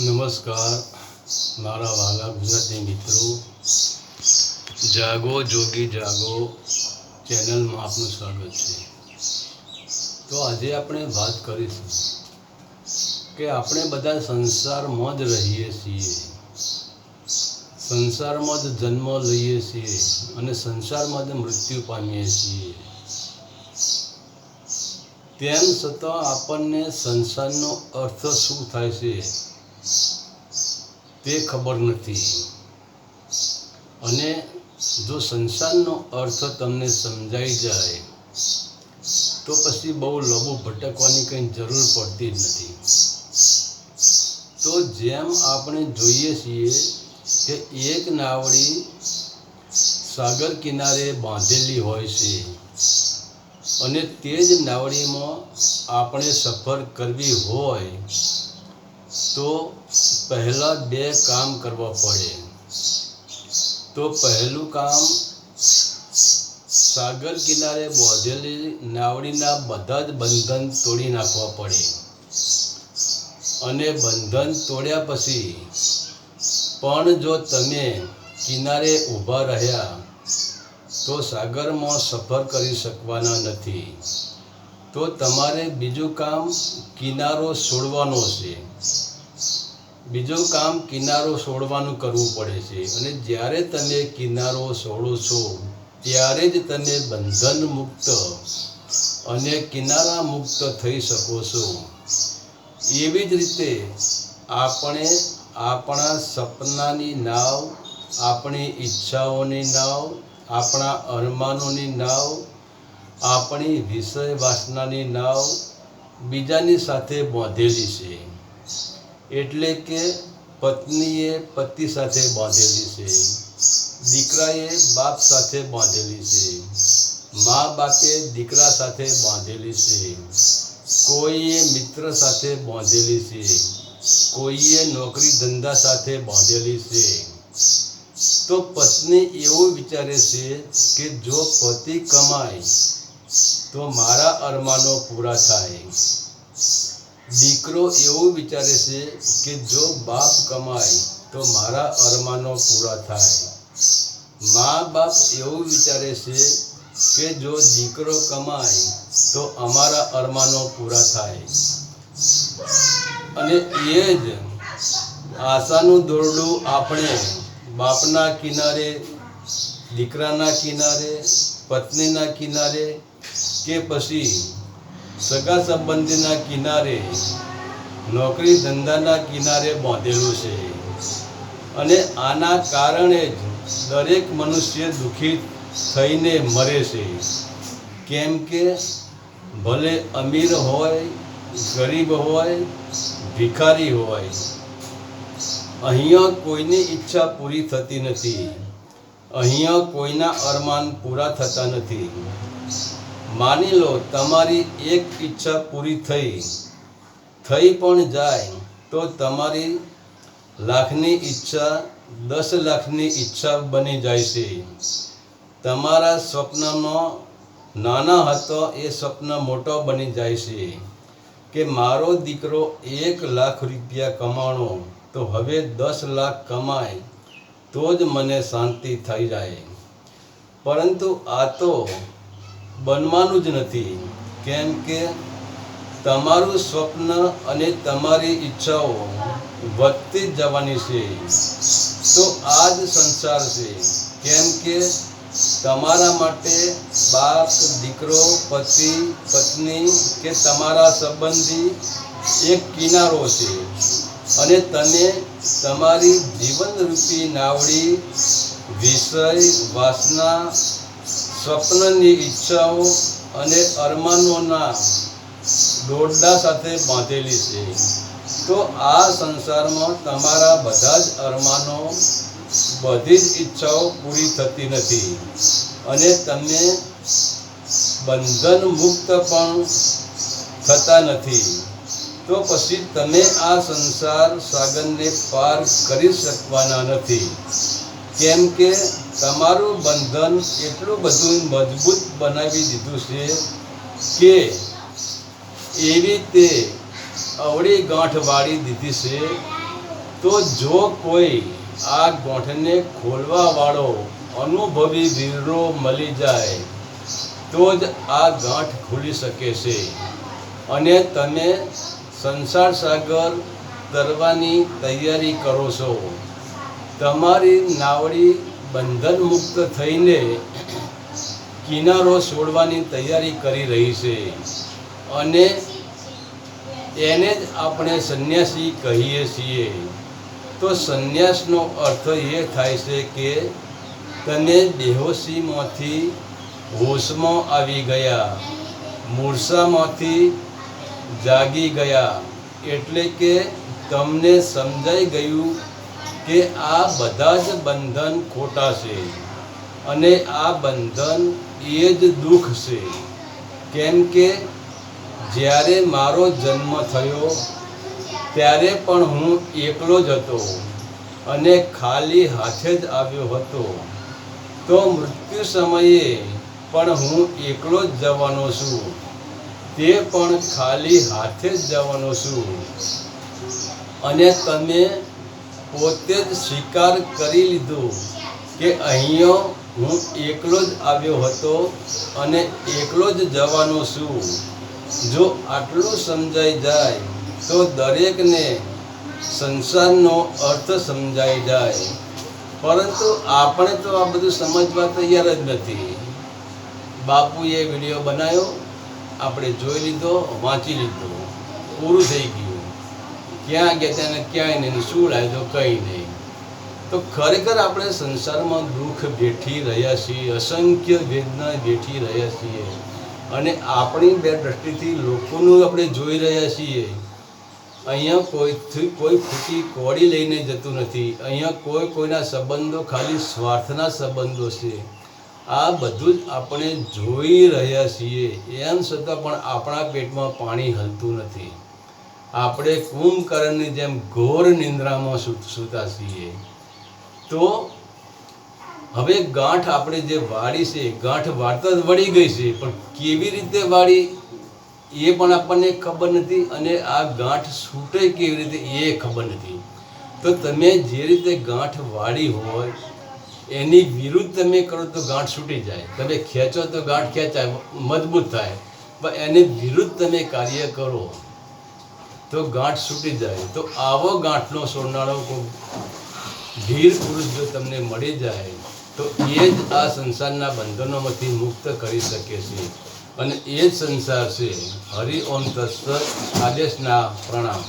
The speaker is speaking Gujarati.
નમસ્કાર. મારા વાલા ગુજરાતી મિત્રો. જાગો, જોગી જાગો. ચેનલમાં આપનું સ્વાગત છે. તો આજે આપણે વાત કરીશું કે આપણે બધા સંસારમાં જ રહીએ છીએ. સંસારમાં જ જન્મ લઈએ છીએ અને સંસારમાં જ મૃત્યુ પામીએ છીએ. તેમ છતાં આપણને સંસારનો અર્થ શું થાય છે તે ખબર નથી. અને જો સંસારનો અર્થ તમને સમજાઈ જાય, તો પછી બહુ લાંબુ ભટકવાની કંઈ જરૂર પડતી જ નથી. તો જેમ આપણે જોઈએ છીએ કે એક નાવડી સાગર કિનારે બાંધેલી હોય છે અને તે જ નાવડીમાં આપણે સફર કરવી હોય તો પહેલાં બે કામ કરવા પડે. તો પહેલું કામ, સાગર કિનારે બોધેલી નાવડીના બધા જ બંધન તોડી નાખવા પડે. અને બંધન તોડ્યા પછી પણ જો તમે કિનારે ઊભા રહ્યા તો સાગરમાં સફર કરી શકવાના નથી. તો તમારે બીજું કામ કિનારો છોડવાનો છે. બીજું કામ કિનારો છોડવાનું કરવું પડે છે. અને જ્યારે તમે કિનારો છોડો છો, ત્યારે જ તમે બંધન મુક્ત અને કિનારા મુક્ત થઈ શકો છો. એવી જ રીતે આપણે આપણા સપનાની નાવ, આપણી ઈચ્છાઓની નાવ આપણા અરમાનોની નાવ, આપણી વિષય વાસનાની નાવ બીજાની સાથે બાંધેલી છે. એટલે કે પત્નીએ પતિ સાથે બાંધેલી છે. દીકરાએ બાપ સાથે બાંધેલી છે. મા બાપે દીકરા સાથે બાંધેલી છે. કોઈએ મિત્ર સાથે બાંધેલી છે. કોઈએ નોકરી ધંધા સાથે બાંધેલી છે. તો પત્ની એવું વિચારે છે કે જો પતિ કમાય, તો મારા અરમાનો પૂરા થાય. દીકરો એવું વિચારે છે કે જો બાપ કમાય, તો મારા અરમાનો પૂરા થાય. મા બાપ એવું વિચારે છે કે જો દીકરો કમાય, તો અમારા અરમાનો પૂરા થાય. અને એ જ આશાનું દોરડું આપણે બાપના કિનારે, દીકરાના કિનારે, પત્નીના કિનારે કે પછી સગા સંબંધીના કિનારે, નોકરી ધંધાના કિનારે બાંધેલું છે. અને આના કારણે જ દરેક મનુષ્ય દુઃખી થઈને મરે છે. કેમ કે ભલે અમીર હોય, ગરીબ હોય, ભિખારી હોય અહીંયા કોઈની ઈચ્છા પૂરી થતી નથી. અહીંયા કોઈના અરમાન પૂરા થતા નથી. માની લો, તમારી એક ઈચ્છા પૂરી થઈ થઈ પણ જાય, તો તમારી લાખની ઈચ્છા, દસ લાખની ઈચ્છા બની જાય છે. તમારા સ્વપ્નનો નાના હતો, એ સ્વપ્ન મોટો બની જાય છે. કે મારો દીકરો એક લાખ રૂપિયા કમાણો તો હવે દસ લાખ કમાય, તો જ મને શાંતિ થઈ જાય. પરંતુ આ તો બનવાનું જ નથી. કેમ કે તમારું સ્વપ્ન અને તમારી ઈચ્છાઓ વધતી જ જવાની છે. તો આ જ સંસાર છે. કેમ કે તમારા માટે બાપ, દીકરો, પતિ, પત્ની કે તમારા સંબંધી એક કિનારો છે. અને તમે તમારી જીવનરૂપી નાવડી, વિષય, વાસના, સ્વપ્નની ઈચ્છાઓ અને અરમાનોના દોરડા સાથે બાંધેલી છે. તો આ સંસારમાં તમારા બધા જ અરમાનો, બધી જ ઈચ્છાઓ પૂરી થતી નથી. અને તમે બંધન મુક્ત પણ થતા નથી. તો પછી તમે આ સંસાર સાગરને પાર કરી શકવાના નથી. કેમ કે તમારું બંધન એટલું બધું મજબૂત બનાવી દીધું છે કે એવી તે અવળી ગાંઠ વાળી દીધી છે. તો જો કોઈ આ ગાંઠને ખોલવા વાળો અનુભવી વીરો મળી જાય, તો જ આ ગાંઠ ખુલી શકે છે. અને તમે સંસાર સાગર તરવાની તૈયારી કરો છો. તમારી નાવડી બંધન મુક્ત થઈને કિનારો છોડવાની તૈયારી કરી રહી છે. અને એને જ આપણે સંન્યાસી કહીએ છીએ. તો સંન્યાસનો અર્થ એ થાય છે કે તને બેહોશીમાંથી હોશમાં આવી ગયા. મૂર્છામાંથી જાગી ગયા એટલે કે તમને સમજાઈ ગયું કે આ બધા જ બંધન ખોટા છે અને આ બંધન એ જ દુઃખ છે. કેમ કે જ્યારે મારો જન્મ થયો, ત્યારે પણ હું એકલો જ હતો અને ખાલી હાથે જ આવ્યો હતો. તો મૃત્યુ સમયે પણ હું એકલો જ જવાનો છું. તે પણ ખાલી હાથે જ જવાનો છું. અને તમે પોતે જ સ્વીકાર કરી લીધો કે અહીંયા હું એકલો જ આવ્યો હતો અને એકલો જ જવાનો છું. જો આટલું સમજાઈ જાય તો દરેકને સંસારનો અર્થ સમજાઈ જાય. પરંતુ આપણે તો આ બધું સમજવા તૈયાર જ નથી. બાપુએ વીડિયો બનાવ્યો. આપણે જોઈ લીધો, વાંચી લીધો. પૂરું થઈ ગયું. ક્યાં ગયા તેને ક્યાંય નહીં શું લાગ્યો કંઈ નહીં. તો ખરેખર આપણે સંસારમાં દુઃખ વેઠી રહ્યા છીએ, અસંખ્ય વેદના વેઠી રહ્યા છીએ. અને આપણી બે દ્રષ્ટિથી લોકોનું આપણે જોઈ રહ્યા છીએ. અહીંયા કોઈથી, કોઈ ખૂટી કોડી લઈને જતું નથી. અહીંયા કોઈ કોઈના સંબંધો ખાલી સ્વાર્થના સંબંધો છે. આ બધું જ આપણે જોઈ રહ્યા છીએ, એમ છતાં પણ આપણા પેટમાં પાણી હલતું નથી. આપણે કુંભકર્ણની જેમ ઘોર નિંદ્રામાં સૂતા છીએ. તો હવે ગાંઠ આપણે જે વાળી છે, ગાંઠ વાળતા જ વળી ગઈ છે, પણ કેવી રીતે વાળી? એ પણ આપણને ખબર નથી અને આ ગાંઠ છૂટે કેવી રીતે એ ખબર નથી. તો તમે જે રીતે ગાંઠ વાળી હોય એની વિરુદ્ધ તમે કરો તો ગાંઠ છૂટી જાય. તમે ખેંચો તો ગાંઠ ખેંચાય, મજબૂત થાય. પણ એની વિરુદ્ધ તમે કાર્ય કરો. તો ગાંઠ છૂટી જાય. તો આવો ગાંઠનો સોનાળો ધીર પુરુષ જો તમને મળી જાય, તો એ જ આ સંસારના બંધનોમાંથી મુક્ત કરી શકે છે. અને એ જ સંસાર છે હરિ ઓમ તત્સત આદેશના પ્રણામ.